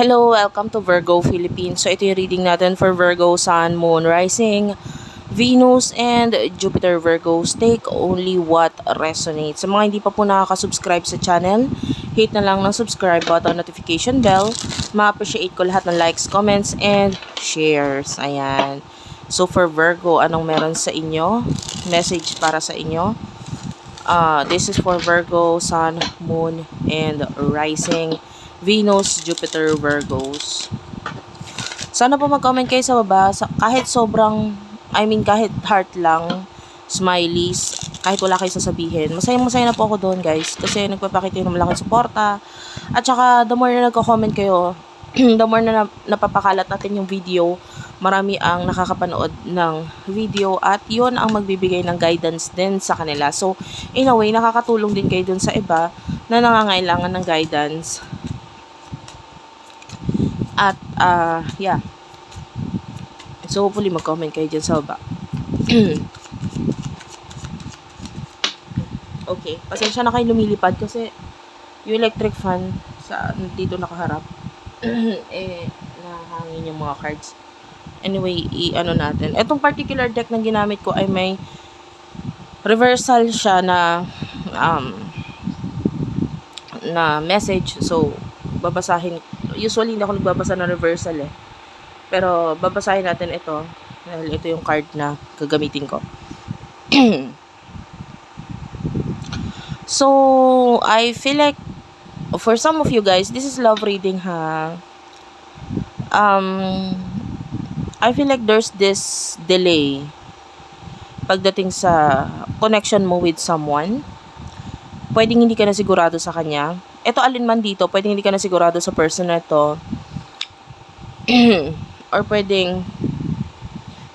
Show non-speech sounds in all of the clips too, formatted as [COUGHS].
Hello, welcome to Virgo Philippines. So ito yung reading natin for Virgo, Sun, Moon, Rising, Venus, and Jupiter Virgos. Take only what resonates. Sa mga hindi pa po nakaka-subscribe sa channel, hit na lang ng subscribe button, notification bell. Ma-appreciate ko lahat ng likes, comments, and shares. Ayan. So for Virgo, anong meron sa inyo? Message para sa inyo? Uh, this is for Virgo, Sun, Moon, and Rising. Venus, Jupiter, Virgos. Sana po mag-comment kayo sa baba. Kahit sobrang, I mean kahit heart lang, smileys, kahit wala kayo sasabihin. Masaya-masaya na po ako doon guys. Kasi nagpapakita yung malaking suporta. At saka the more na nagko-comment kayo, [CLEARS THROAT] the more na napapakalat natin yung video, marami ang nakakapanood ng video at yon ang magbibigay ng guidance din sa kanila. So, in a way, nakakatulong din kayo dun sa iba na nangangailangan ng guidance at, uh, yeah. So, hopefully, mag-comment kayo dyan sa baba. [CLEARS THROAT] okay. Pasensya na kayo lumilipad kasi yung electric fan sa dito nakaharap [CLEARS THROAT] eh nahangin yung mga cards. Anyway, i-ano natin. Itong particular deck na ginamit ko ay may reversal siya na um, na message. So, babasahin usually hindi ako nagbabasa ng reversal eh. Pero babasahin natin ito dahil ito yung card na gagamitin ko. [CLEARS THROAT] so, I feel like for some of you guys, this is love reading ha. Um, I feel like there's this delay pagdating sa connection mo with someone. Pwedeng hindi ka na sigurado sa kanya ito alin man dito, pwedeng hindi ka na sigurado sa person na to. [CLEARS THROAT] or pwedeng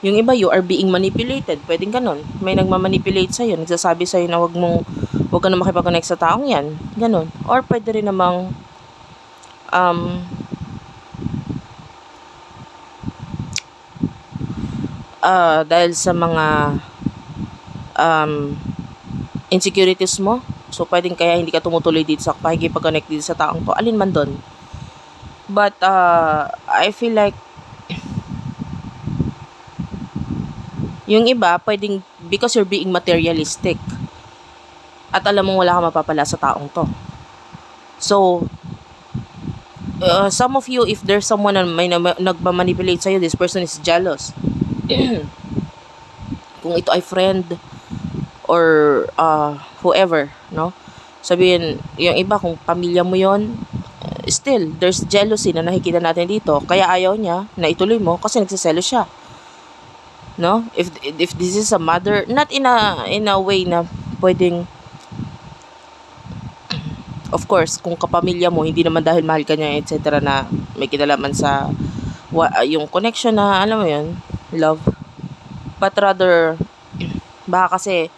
yung iba you are being manipulated. Pwedeng ganun. May nagmamanipulate sa iyo, nagsasabi sa iyo na wag mong wag ka na makipag-connect sa taong 'yan. Ganun. Or pwede rin namang um uh, dahil sa mga um, insecurities mo, So, pwedeng kaya hindi ka tumutuloy dito sa pakikipag-connect dito sa taong to. Alin man doon. But, uh, I feel like, yung iba, pwedeng, because you're being materialistic. At alam mong wala kang mapapala sa taong to. So, uh, some of you, if there's someone na may na, nagmamanipulate sa'yo, this person is jealous. [CLEARS THROAT] Kung ito ay friend, or uh, whoever, no? Sabihin, yung iba, kung pamilya mo yon still, there's jealousy na nakikita natin dito. Kaya ayaw niya na ituloy mo kasi nagsaselo siya. No? If, if this is a mother, not in a, in a way na pwedeng, of course, kung kapamilya mo, hindi naman dahil mahal ka niya, etc. na may kinalaman sa yung connection na, alam mo yun, love. But rather, baka kasi,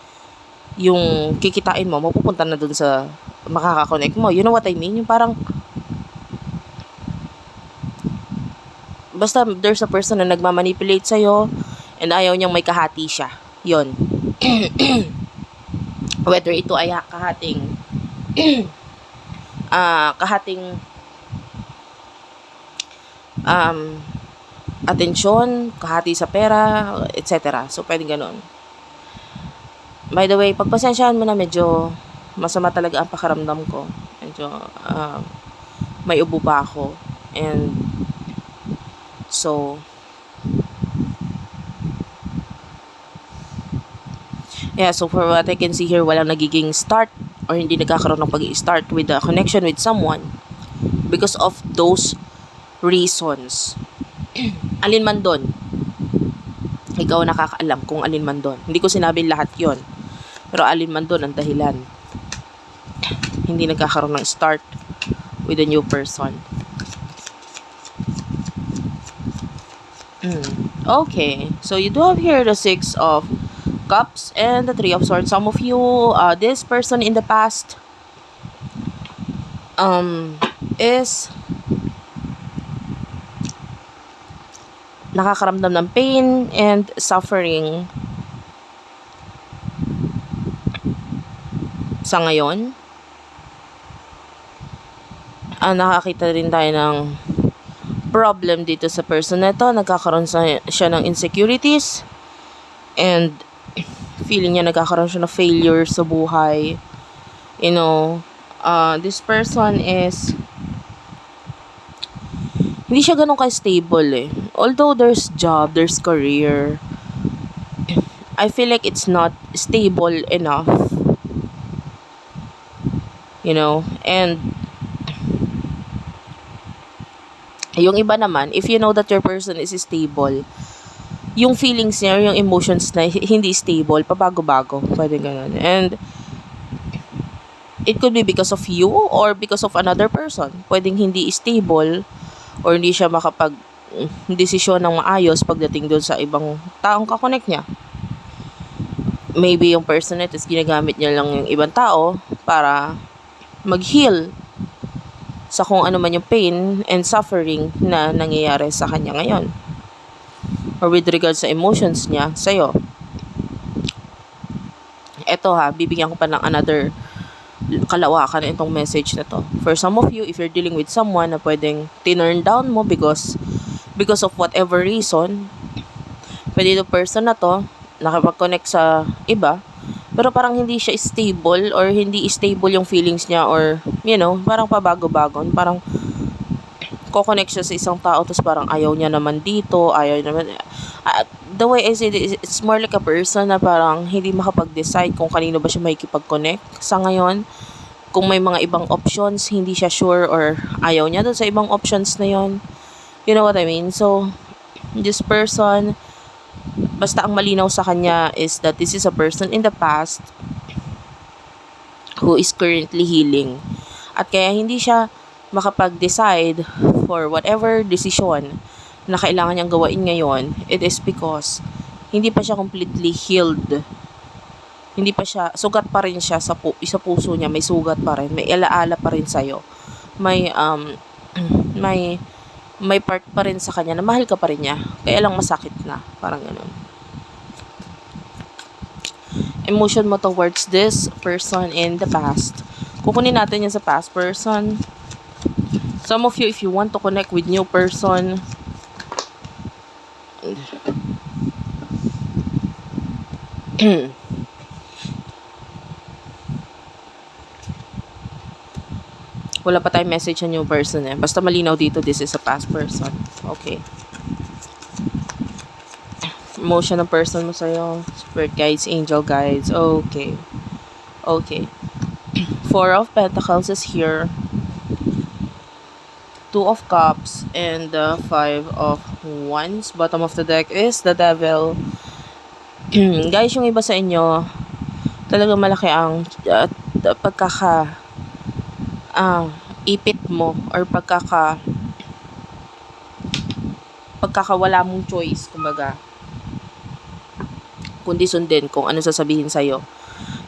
yung kikitain mo, mapupunta na dun sa makakakonect mo. You know what I mean? Yung parang, basta there's a person na nagmamanipulate sa'yo and ayaw niyang may kahati siya. Yon. [CLEARS THROAT] Whether ito ay kahating uh, [CLEARS THROAT] kahating um, atensyon, kahati sa pera, etc. So, pwedeng ganun. By the way, pagpasensyahan mo na medyo masama talaga ang pakaramdam ko. Medyo uh, may ubo pa ako. And so Yeah, so for what I can see here, walang nagiging start or hindi nagkakaroon ng pag-start with a connection with someone because of those reasons. [CLEARS THROAT] alin man doon, ikaw nakakaalam kung alin man doon. Hindi ko sinabi lahat yon pero alin man doon ang dahilan. Hindi nagkakaroon ng start with a new person. Mm. Okay. So you do have here the Six of Cups and the Three of Swords. Some of you, uh, this person in the past um, is nakakaramdam ng pain and suffering sa ngayon, ah, nakakita rin tayo ng problem dito sa person na to. Nagkakaroon sa, siya ng insecurities and feeling niya nagkakaroon siya ng failure sa buhay. You know, uh, this person is hindi siya ganun ka-stable eh. Although there's job, there's career, I feel like it's not stable enough. You know, and yung iba naman, if you know that your person is stable, yung feelings niya, yung emotions na hindi stable, pabago-bago. Pwede ganun. And, it could be because of you or because of another person. Pwedeng hindi stable or hindi siya makapag mm, desisyon ng maayos pagdating doon sa ibang taong kakonect niya. Maybe yung person na ito is ginagamit niya lang yung ibang tao para mag-heal sa kung ano man yung pain and suffering na nangyayari sa kanya ngayon. Or with regards sa emotions niya sa'yo. Eto ha, bibigyan ko pa ng another kalawakan itong message na to. For some of you, if you're dealing with someone na pwedeng tinurn down mo because because of whatever reason, pwede yung person na to nakapag-connect sa iba, pero parang hindi siya stable or hindi stable yung feelings niya or, you know, parang pabago-bago. Parang ko-connect siya sa isang tao tapos parang ayaw niya naman dito, ayaw naman. Uh, the way I say it, it's more like a person na parang hindi makapag-decide kung kanino ba siya makikipag-connect sa ngayon. Kung may mga ibang options, hindi siya sure or ayaw niya doon sa ibang options na yon You know what I mean? So, this person, basta ang malinaw sa kanya is that this is a person in the past who is currently healing. At kaya hindi siya makapag-decide for whatever decision na kailangan niyang gawain ngayon, it is because hindi pa siya completely healed. Hindi pa siya, sugat pa rin siya sa, pu, sa puso niya, may sugat pa rin, may alaala pa rin sa'yo. May, um, [CLEARS THROAT] may, may part pa rin sa kanya na mahal ka pa rin niya. Kaya lang masakit na. Parang ganun. Emotion mo towards this person in the past. Kukunin natin yan sa past person. Some of you, if you want to connect with new person, [CLEARS THROAT] wala pa tayong message sa new person eh. Basta malinaw dito, this is a past person. Okay. Emotion ng person mo sa'yo. Spirit guides, angel guides. Okay. Okay. [CLEARS THROAT] Four of Pentacles is here. Two of Cups and the Five of Wands. Bottom of the deck is the Devil. [CLEARS THROAT] Guys, yung iba sa inyo, talaga malaki ang uh, pagkaka uh, ipit mo or pagkaka pagkakawala mong choice, kumbaga. Kundi sundin kung ano sasabihin sa'yo.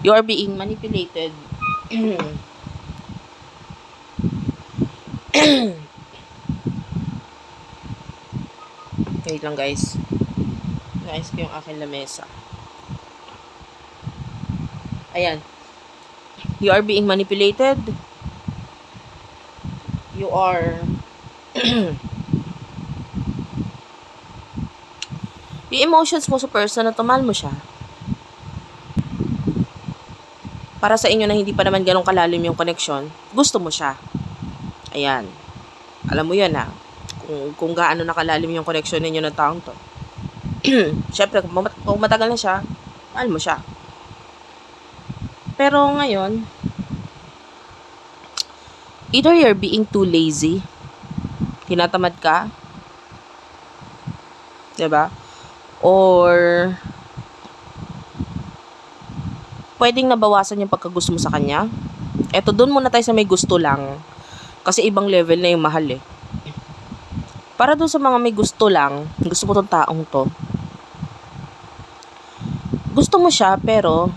You are being manipulated. [CLEARS THROAT] Wait lang guys. Guys, ko yung akin lamesa. Ayan. You are being manipulated you are. [CLEARS THROAT] Yung emotions mo sa person na tumal mo siya. Para sa inyo na hindi pa naman ganong kalalim yung connection gusto mo siya. Ayan. Alam mo yan ha? Kung, kung gaano nakalalim yung connection ninyo ng taong to. [CLEARS THROAT] Syempre kung, kung matagal na siya mahal mo siya. Pero ngayon either you're being too lazy, tinatamad ka, ba? Or pwedeng nabawasan yung pagkagusto mo sa kanya. Eto, doon muna tayo sa may gusto lang. Kasi ibang level na yung mahal eh. Para doon sa mga may gusto lang, gusto mo tong taong to. Gusto mo siya, pero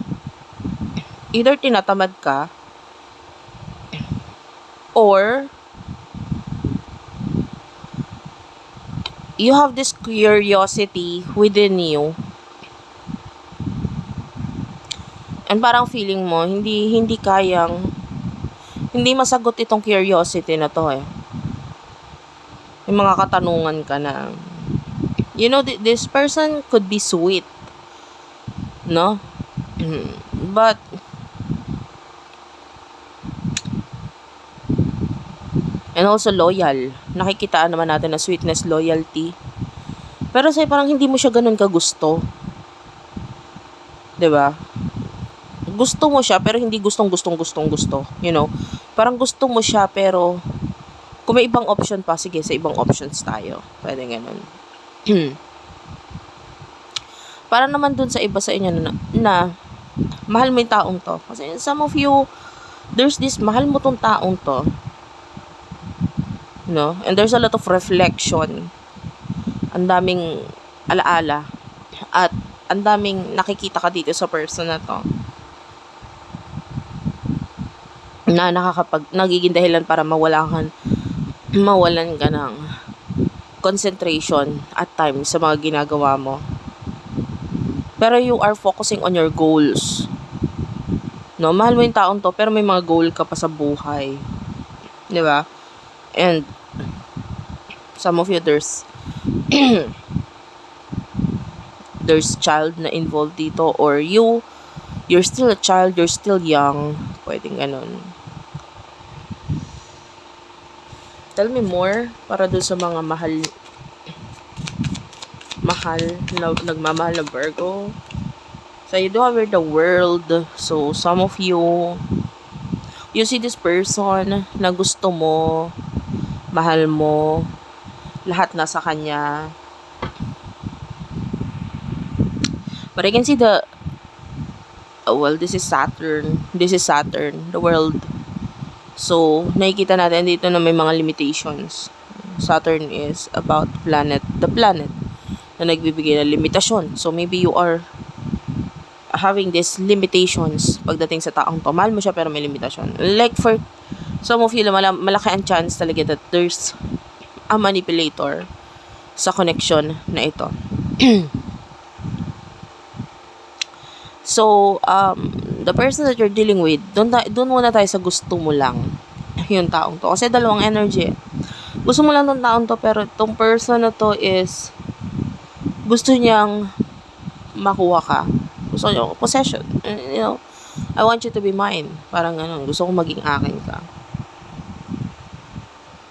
either tinatamad ka, or you have this curiosity within you and parang feeling mo hindi hindi kayang hindi masagot itong curiosity na to eh May mga katanungan ka na, you know, th- this person could be sweet. No? But, and also loyal. Nakikitaan naman natin na sweetness, loyalty. Pero sa'yo parang hindi mo siya ganun kagusto. ba? Gusto mo siya pero hindi gustong gustong gustong gusto, you know. Parang gusto mo siya pero kung may ibang option pa, sige, sa ibang options tayo. Pwede ganun. [CLEARS THROAT] Para naman dun sa iba sa inyo na, na mahal mo yung taong to. Kasi some of you, there's this, mahal mo tong taong to. No? And there's a lot of reflection. Ang daming alaala. At ang daming nakikita ka dito sa person na to. Na nakakapag, nagiging dahilan para mawala ka, mawalan ka ng concentration at time sa mga ginagawa mo. Pero you are focusing on your goals. No, mahal mo yung taong to, pero may mga goal ka pa sa buhay. 'Di ba? And some of you there's [CLEARS THROAT] there's child na involved dito or you you're still a child, you're still young. Pwedeng ganun. Tell me more para dun sa mga mahal mahal na nagmamahal na Virgo. So you do have the world. So some of you you see this person na gusto mo, mahal mo, lahat nasa kanya. But I can see the oh, well, this is Saturn. This is Saturn, the world. So, nakikita natin dito na may mga limitations. Saturn is about planet, the planet na nagbibigay ng limitasyon. So, maybe you are having these limitations pagdating sa taong to. Mahal mo siya pero may limitasyon. Like for of you, mala- malaki ang chance talaga that there's a manipulator sa connection na ito. [CLEARS THROAT] so, um, the person that you're dealing with, doon, doon muna tayo sa gusto mo lang [LAUGHS] yung taong to. Kasi dalawang energy. Gusto mo lang tong taong to, pero tong person na to is gusto niyang makuha ka. Gusto niyo, possession. Eh, You know, I want you to be mine. Parang ganun. Gusto ko maging akin ka.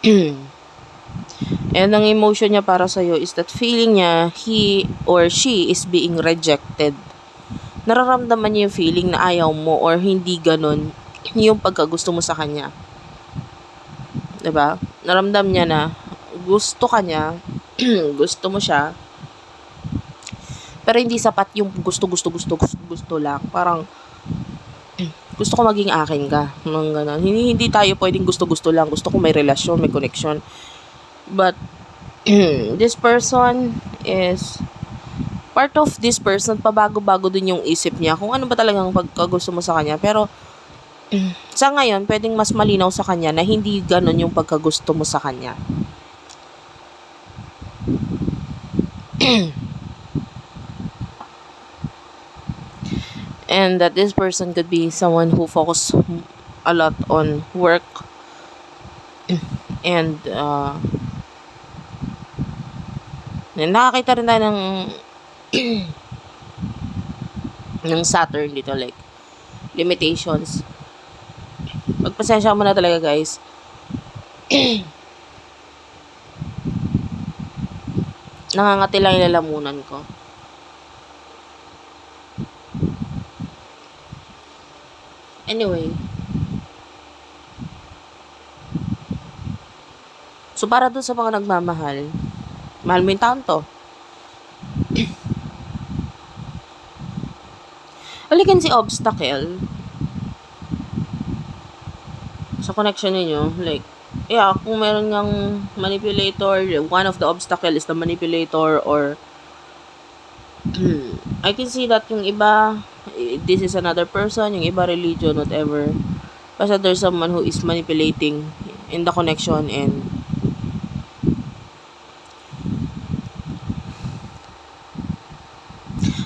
[CLEARS THROAT] And ang emotion niya para sa'yo is that feeling niya, he or she is being rejected. Nararamdaman niya yung feeling na ayaw mo or hindi ganun yung pagkagusto mo sa kanya. 'Di ba? Naramdam niya na gusto ka niya, [CLEARS THROAT] gusto mo siya, pero hindi sapat yung gusto, gusto, gusto, gusto, gusto lang. Parang, gusto ko maging akin ka. Mga ganun. Hindi, hindi tayo pwedeng gusto-gusto lang. Gusto ko may relasyon, may connection. But, [CLEARS THROAT] this person is, part of this person, pabago-bago din yung isip niya. Kung ano ba talagang pagkagusto mo sa kanya. Pero, [CLEARS THROAT] sa ngayon, pwedeng mas malinaw sa kanya na hindi ganun yung pagkagusto mo sa kanya. [CLEARS THROAT] and that this person could be someone who focus a lot on work [CLEARS THROAT] and uh, nakakita rin tayo ng [CLEARS THROAT] ng Saturn dito like limitations. Magpasensya mo na talaga guys. [CLEARS THROAT] Nangangati lang yung lalamunan ko Anyway. So, para dun sa mga nagmamahal, mahal mo yung taon to. [CLEARS THROAT] Alikan si obstacle sa connection ninyo, like, yeah, kung meron ngang manipulator, one of the obstacle is the manipulator or I can see that yung iba, this is another person, yung iba religion, whatever. Basta there's someone who is manipulating in the connection and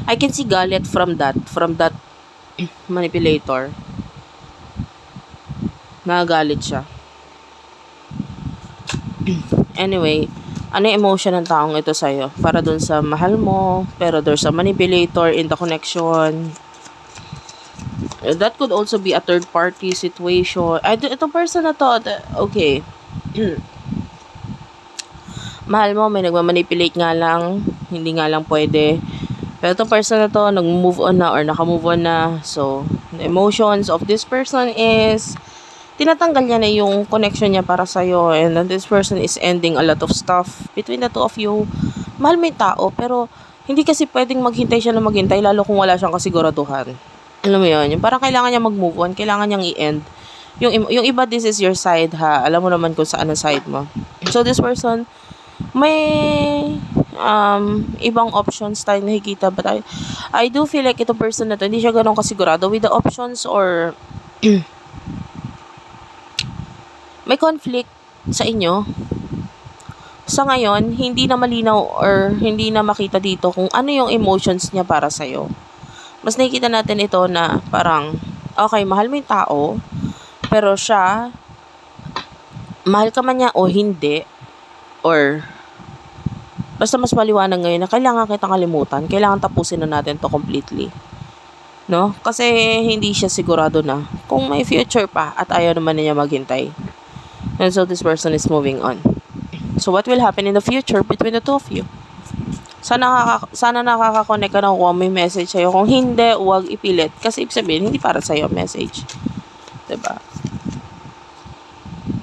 I can see galit from that, from that [CLEARS THROAT] manipulator. Nagagalit siya. [CLEARS THROAT] Anyway, ano yung emotion ng taong ito sa'yo? Para dun sa mahal mo, pero there's a manipulator in the connection. That could also be a third party situation. Ay, ito- itong person na to, okay. [CLEARS THROAT] mahal mo, may nagmamanipulate nga lang, hindi nga lang pwede. Pero itong person na to, nag-move on na or naka-move on na. So, the emotions of this person is, tinatanggal niya na yung connection niya para sa'yo and this person is ending a lot of stuff between the two of you. Mahal mo yung tao, pero hindi kasi pwedeng maghintay siya na maghintay lalo kung wala siyang kasiguraduhan. Alam mo yun, yung parang kailangan niya mag-move on, kailangan niyang i-end. Yung, yung iba, this is your side ha. Alam mo naman kung saan ang side mo. So this person, may um, ibang options tayo nakikita but I, I do feel like ito person na to hindi siya ganun kasigurado with the options or [CLEARS THROAT] may conflict sa inyo sa ngayon hindi na malinaw or hindi na makita dito kung ano yung emotions niya para sa'yo mas nakikita natin ito na parang okay mahal mo yung tao pero siya mahal ka man niya o hindi or basta mas maliwanag ngayon na kailangan kitang kalimutan. Kailangan tapusin na natin to completely. No? Kasi hindi siya sigurado na kung may future pa at ayaw naman niya maghintay. And so this person is moving on. So what will happen in the future between the two of you? Sana, nakaka- sana nakaka-connect ka na kung may message sa'yo. Kung hindi, huwag ipilit. Kasi ibig sabihin, hindi para sa'yo message. ba?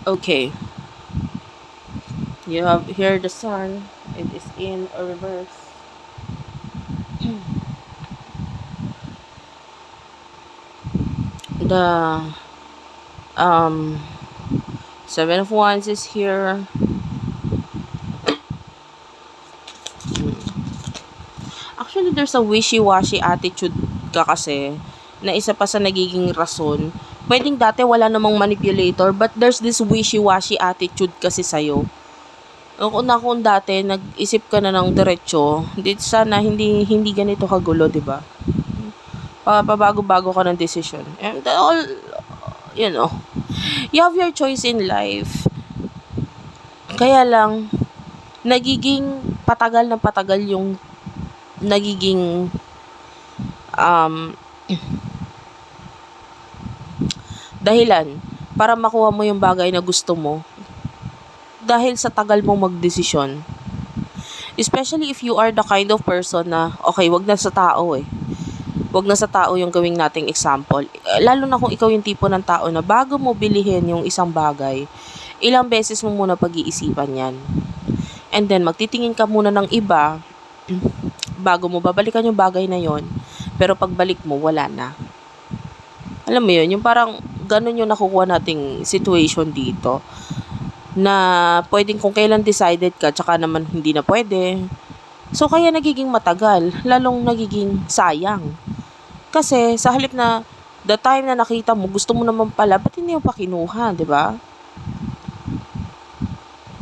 Okay. You have here the sun. It is in a reverse. [CLEARS THROAT] the um seven of wands is here. Actually, there's a wishy-washy attitude ka kasi na isa pa sa nagiging rason. Pwedeng dati wala namang manipulator but there's this wishy-washy attitude kasi sa'yo. Kung na kung dati nag-isip ka na ng diretsyo, di sana hindi hindi ganito kagulo, 'di ba? Pa pabago-bago ka ng decision. And all you know, you have your choice in life. Kaya lang nagiging patagal na patagal yung nagiging um dahilan para makuha mo yung bagay na gusto mo dahil sa tagal mong magdesisyon. Especially if you are the kind of person na, okay, wag na sa tao eh. Wag na sa tao yung gawing nating example. Lalo na kung ikaw yung tipo ng tao na bago mo bilihin yung isang bagay, ilang beses mo muna pag-iisipan yan. And then, magtitingin ka muna ng iba [CLEARS THROAT] bago mo babalikan yung bagay na yon pero pagbalik mo, wala na. Alam mo yun, yung parang ganun yung nakukuha nating situation dito na pwedeng kung kailan decided ka, tsaka naman hindi na pwede. So, kaya nagiging matagal, lalong nagiging sayang. Kasi, sa halip na the time na nakita mo, gusto mo naman pala, ba't hindi mo pa kinuha, di ba?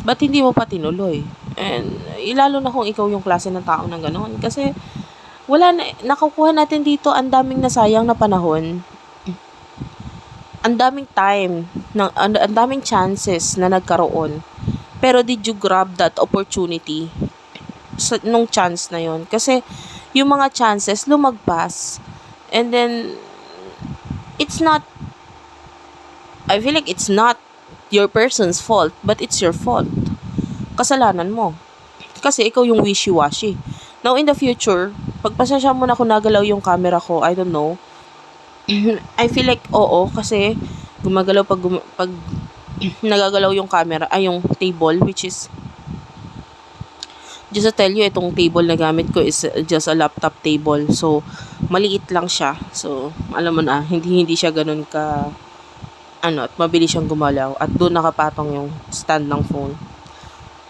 Ba't hindi mo pa tinuloy? And, ilalo na kung ikaw yung klase ng tao na gano'n. Kasi, wala na, nakukuha natin dito ang daming nasayang na panahon ang daming time, ng, ang, ang daming chances na nagkaroon. Pero did you grab that opportunity sa, nung chance na yon Kasi yung mga chances lumagpas. And then, it's not, I feel like it's not your person's fault, but it's your fault. Kasalanan mo. Kasi ikaw yung wishy-washy. Now, in the future, pagpasensya mo na kung nagalaw yung camera ko, I don't know, [CLEARS THROAT] I feel like oo kasi gumagalaw pag gum- pag [CLEARS THROAT] nagagalaw yung camera ay yung table which is just to tell you itong table na gamit ko is just a laptop table. So maliit lang siya. So alam mo na hindi hindi siya ganun ka ano at mabilis siyang gumalaw. At doon nakapatong yung stand ng phone.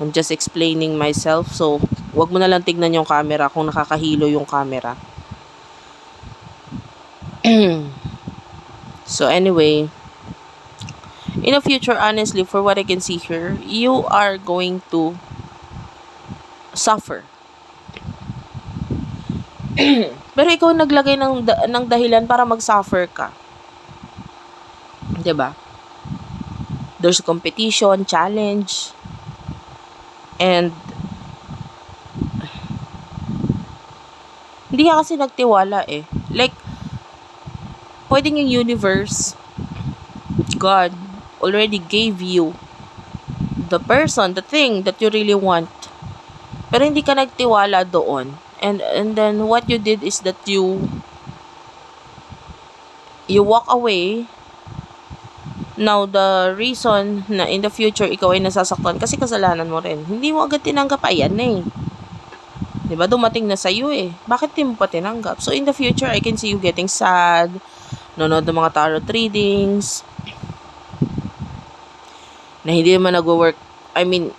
I'm just explaining myself. So wag mo na lang tignan yung camera kung nakakahilo yung camera. [CLEARS THROAT] So anyway, in the future, honestly, for what I can see here, you are going to suffer. [CLEARS THROAT] Pero ikaw naglagay ng, ng dahilan para mag-suffer ka. 'Di ba? There's competition, challenge. And hindi ka kasi nagtiwala eh. Like, pwedeng yung universe, God, already gave you the person, the thing that you really want. Pero hindi ka nagtiwala doon. And and then what you did is that you you walk away. Now the reason na in the future ikaw ay nasasaktan kasi kasalanan mo rin. Hindi mo agad tinanggap ayan na eh. 'Di ba? Dumating na sa iyo eh. Bakit di mo pa tinanggap? So in the future I can see you getting sad, nanonood ng mga tarot readings, na hindi naman nagwo-work. I mean,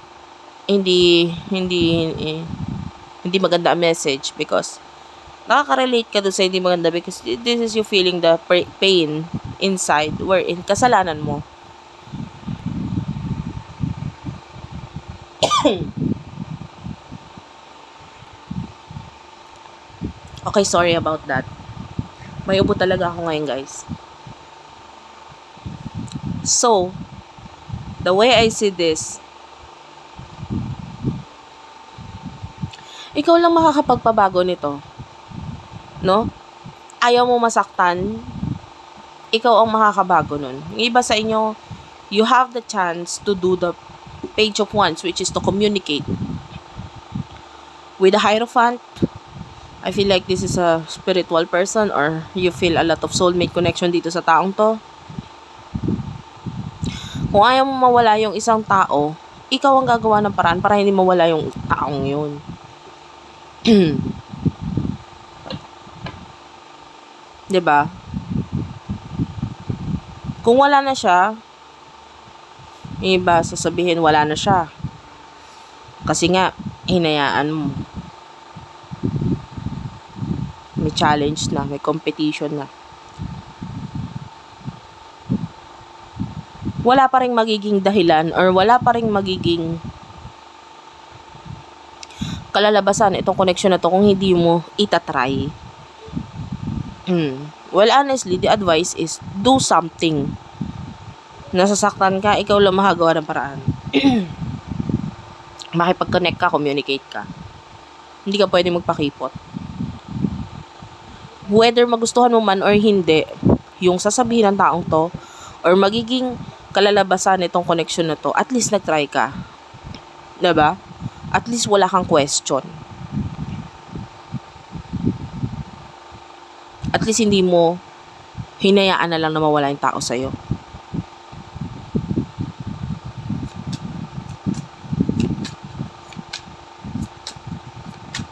hindi hindi eh, hindi maganda ang message because nakaka-relate ka doon sa hindi maganda because this is you feeling the pa- pain inside wherein kasalanan mo. [COUGHS] okay, sorry about that. May ubo talaga ako ngayon, guys. So, the way I see this, ikaw lang makakapagpabago nito. No? Ayaw mo masaktan, ikaw ang makakabago nun. Yung iba sa inyo, you have the chance to do the page of wands, which is to communicate. With the Hierophant, I feel like this is a spiritual person or you feel a lot of soulmate connection dito sa taong to. Kung ayaw mo mawala yung isang tao, ikaw ang gagawa ng paraan para hindi mawala yung taong yun. [CLEARS THROAT] [CLEARS THROAT] 'Di ba? Kung wala na siya, iba sasabihin wala na siya. Kasi nga, hinayaan mo. May challenge na, may competition na. Wala pa rin magiging dahilan or wala pa rin magiging kalalabasan itong connection na to kung hindi mo itatry. Hmm. Well, honestly, the advice is do something. Nasasaktan ka, ikaw lang makagawa ng paraan. [CLEARS THROAT] Makipag-connect ka, communicate ka. Hindi ka pwede magpakipot. Whether magustuhan mo man or hindi, yung sasabihin ng taong to, or magiging kalalabasan nitong connection na to, at least nag-try ka. 'Di ba? At least wala kang question. At least hindi mo hinayaan na lang na mawala yung tao sa'yo.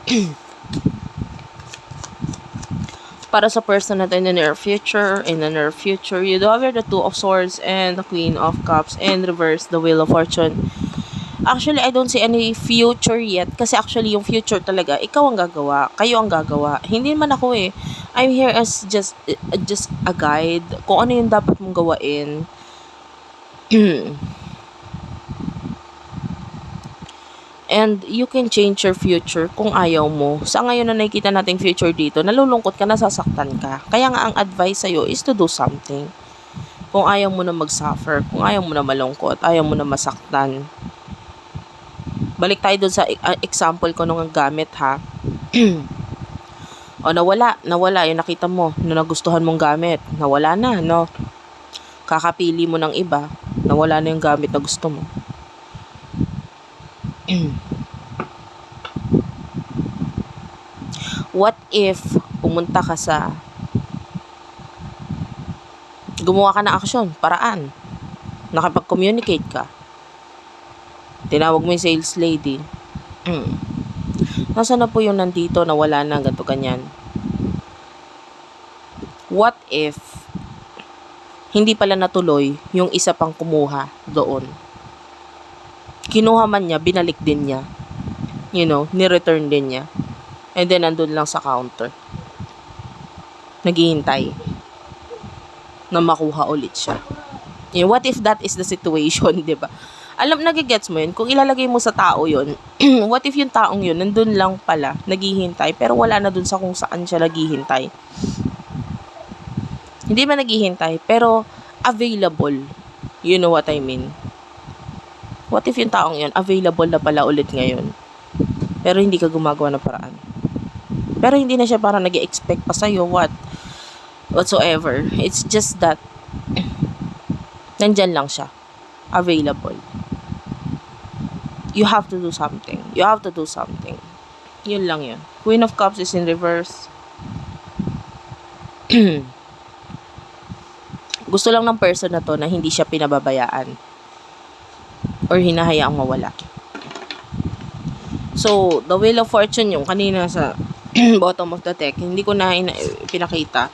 [CLEARS THROAT] para sa person natin in the near future, in the near future, you do have the Two of Swords and the Queen of Cups and reverse the Wheel of Fortune. Actually, I don't see any future yet kasi actually yung future talaga, ikaw ang gagawa, kayo ang gagawa. Hindi man ako eh. I'm here as just uh, just a guide kung ano yung dapat mong gawain. [CLEARS THROAT] And you can change your future kung ayaw mo. Sa ngayon na nakikita nating future dito, nalulungkot ka, nasasaktan ka. Kaya nga ang advice sa'yo is to do something. Kung ayaw mo na mag-suffer, kung ayaw mo na malungkot, ayaw mo na masaktan. Balik tayo dun sa e- ah, example ko nung gamit ha. [CLEARS THROAT] o nawala, nawala, yung nakita mo, na nagustuhan mong gamit, nawala na, no? Kakapili mo ng iba, nawala na yung gamit na gusto mo. [CLEARS THROAT] What if pumunta ka sa gumawa ka ng aksyon, paraan. Nakipag-communicate ka. Tinawag mo yung sales lady. Mm. Nasaan na po yung nandito na wala na ganito ganyan? What if hindi pala natuloy yung isa pang kumuha doon? Kinuha man niya, binalik din niya. You know, ni-return din niya. And then, nandun lang sa counter. Naghihintay. Na makuha ulit siya. Eh, what if that is the situation, [LAUGHS] di ba? Alam, nagigets mo yun. Kung ilalagay mo sa tao yun, [CLEARS THROAT] what if yung taong yun, nandun lang pala, naghihintay, pero wala na dun sa kung saan siya naghihintay. Hindi man naghihintay, pero available. You know what I mean? What if yung taong yun, available na pala ulit ngayon? Pero hindi ka gumagawa ng paraan. Pero hindi na siya parang nag expect pa sa'yo, what? Whatsoever. It's just that, [CLEARS THROAT] nandyan lang siya. Available. You have to do something. You have to do something. Yun lang yun. Queen of Cups is in reverse. [CLEARS THROAT] Gusto lang ng person na to na hindi siya pinababayaan or hinahayaang mawala. So, the Wheel of Fortune yung kanina sa [CLEARS THROAT] bottom of the deck, hindi ko na ina- pinakita.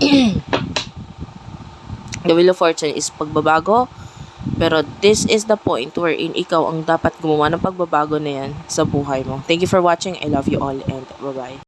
[CLEARS THROAT] the Wheel of Fortune is pagbabago, pero this is the point wherein ikaw ang dapat gumawa ng pagbabago na yan sa buhay mo. Thank you for watching. I love you all and bye-bye.